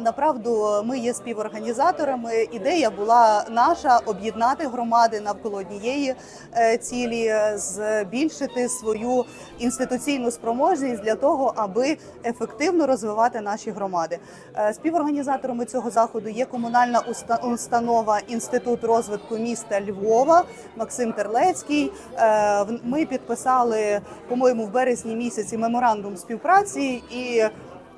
Направду, ми є співорганізаторами. Ідея була наша об'єднати громади навколо однієї е, цілі, збільшити свою інституційну спроможність для того, аби ефективно розвивати наші громади. Е, Співорганізаторами цього заходу є комунальна уста- установа Інститут розвитку міста Львова Максим Терлецький. Е, Ми підписали, по-моєму, в березні місяці меморандум співпраці і.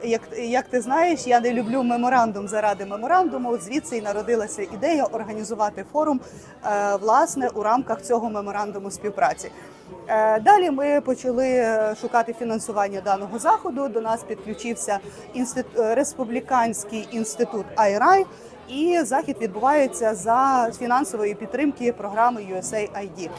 Як, як ти знаєш, я не люблю меморандум заради меморандуму. Звідси і народилася ідея організувати форум е, власне у рамках цього меморандуму співпраці. Е, Далі ми почали е, шукати фінансування даного заходу. До нас підключився інститут республіканський інститут IRI, і захід відбувається за фінансової підтримки програми USAID.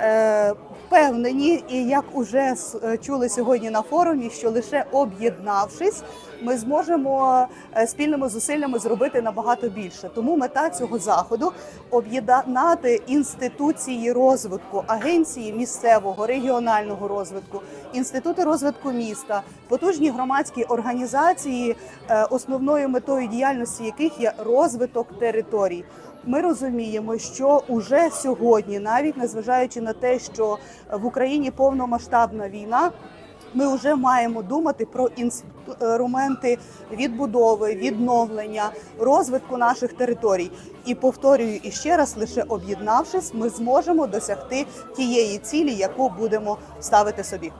Е, Впевнені, і як уже е, чули сьогодні на форумі, що лише об'єднавшись, ми зможемо е, спільними зусиллями зробити набагато більше. Тому мета цього заходу об'єднати інституції розвитку, агенції місцевого регіонального розвитку, інститути розвитку міста, потужні громадські організації, основною метою діяльності яких є розвиток територій. Ми розуміємо, що уже сьогодні, навіть незважаючи на те, що в Україні повномасштабна війна. Ми вже маємо думати про інструменти відбудови, відновлення, розвитку наших територій. І повторюю іще раз: лише об'єднавшись, ми зможемо досягти тієї цілі, яку будемо ставити собі.